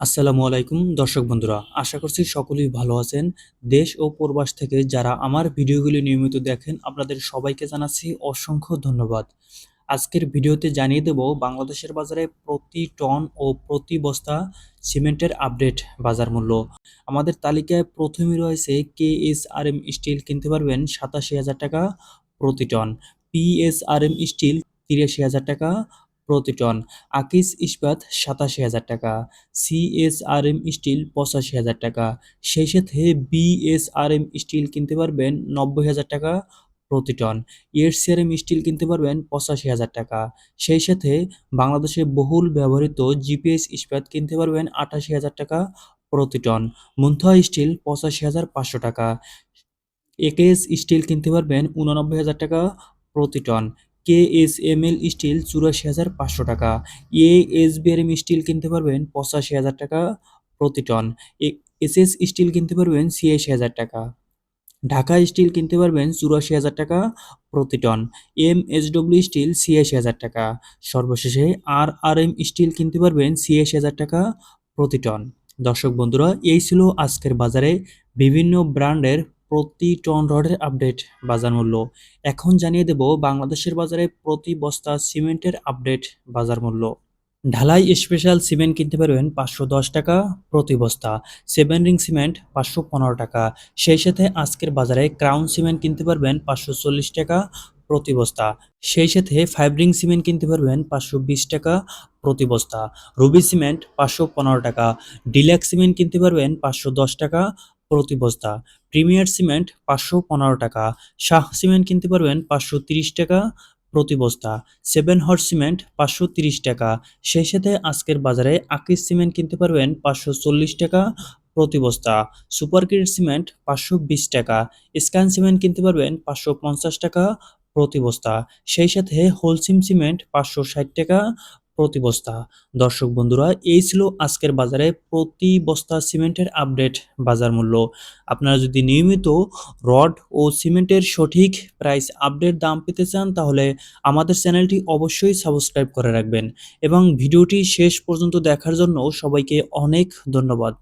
আসসালামু আলাইকুম, দর্শক বন্ধুরা, আশা করছি সকলেই ভালো আছেন। দেশ ও প্রবাস থেকে যারা আমার ভিডিওগুলি নিয়মিত দেখেন, আপনাদের সবাইকে জানাচ্ছি অসংখ্য ধন্যবাদ। আজকের ভিডিওতে জানিয়ে দেব, বাংলাদেশের বাজারে প্রতি টন ও প্রতি বস্তা সিমেন্টের আপডেট বাজার মূল্য। আমাদের তালিকায় প্রথমে রয়েছে K S R M steel, কিনতে পারবেন সাতাশি হাজার টাকা প্রতি টন। পিএসআরএম স্টিল তিরাশি হাজার টাকা প্রতি টন আকিস ইস্পাত সাতাশি হাজার টাকা। সিএসআরএম স্টিল পঁচাশি হাজার টাকা। সেই সাথে বিএসআরএম স্টিল কিনতে পারবেন নব্বই হাজার টাকা প্রতি টন এরসিআরএম স্টিল কিনতে পারবেন পঁচাশি হাজার টাকা। সেই সাথে বাংলাদেশে বহুল ব্যবহৃত জিপিএস ইস্পাত কিনতে পারবেন আটাশি হাজার টাকা প্রতি টন মুন্থা স্টিল পঁচাশি হাজার পাঁচশো টাকা। একেএস স্টিল কিনতে পারবেন উননব্বই হাজার টাকা প্রতি ton K S M L steel চুরাশি হাজার পাঁচশো টাকা। এ এস বিআরএম স্টিল কিনতে পারবেন পঁচাশি হাজার টাকা প্রতি টন। এস এস স্টিল কিনতে পারবেন ছিয়াশি হাজার টাকা। ঢাকা স্টিল কিনতে পারবেন চুরাশি হাজার টাকা প্রতি টন। এম ডব্লিউ স্টিল ছিয়াশি হাজার টাকা। সর্বশেষে আর আর এম স্টিল কিনতে পারবেন ছিয়াশি হাজার টাকা প্রতি টন। দর্শক বন্ধুরা, এই ছিল আজকের বাজারে বিভিন্ন ব্র্যান্ডের প্রতি টন রডের আপডেট বাজার মূল্য। এখন জানিয়ে দেব বাংলাদেশের বাজারে প্রতি বস্তা সিমেন্টের আপডেট বাজার মূল্য। ঢালাই স্পেশাল সিমেন্ট কিনতে পারবেন পাঁচশো দশ টাকা প্রতি বস্তা। সেভেন রিং সিমেন্ট পাঁচশো পনেরো টাকা। সেই সাথে আজকের বাজারে ক্রাউন সিমেন্ট কিনতে পারবেন পাঁচশো চল্লিশ টাকা প্রতি বস্তা। সেই সাথে ফাইভ রিং সিমেন্ট কিনতে পারবেন পাঁচশো বিশ টাকা প্রতি বস্তা। রুবি সিমেন্ট পাঁচশো পনেরো টাকা। ডিলাক্স সিমেন্ট কিনতে পারবেন পাঁচশো দশ টাকা প্রতি বস্তা প্রিমিয়ার সিমেন্ট পাঁচশো পনেরো টাকা। শাহ সিমেন্ট কিনতে পারবেন পাঁচশো তিরিশ টাকা প্রতি বস্তা সেভেন হর্স সিমেন্ট পাঁচশো তিরিশ টাকা। সেই সাথে আজকের বাজারে আকিস সিমেন্ট কিনতে পারবেন পাঁচশো চল্লিশ টাকা প্রতি বস্তা সুপার গ্রেড সিমেন্ট পাঁচশো বিশ টাকা। স্ক্যান সিমেন্ট কিনতে পারবেন পাঁচশো পঞ্চাশ টাকা প্রতি বস্তা সেই সাথে হোলসিম সিমেন্ট পাঁচশো ষাট টাকা প্রতি বস্তা। দর্শক বন্ধুরা, এই ছিল আজকের বাজারে প্রতি বস্তা সিমেন্টের আপডেট বাজার মূল্য। আপনারা যদি নিয়মিত রড ও সিমেন্টের সঠিক প্রাইস আপডেট দাম পেতে চান, তাহলে আমাদের চ্যানেলটি অবশ্যই সাবস্ক্রাইব করে রাখবেন। এবং ভিডিওটি শেষ পর্যন্ত দেখার জন্য সবাইকে অনেক ধন্যবাদ।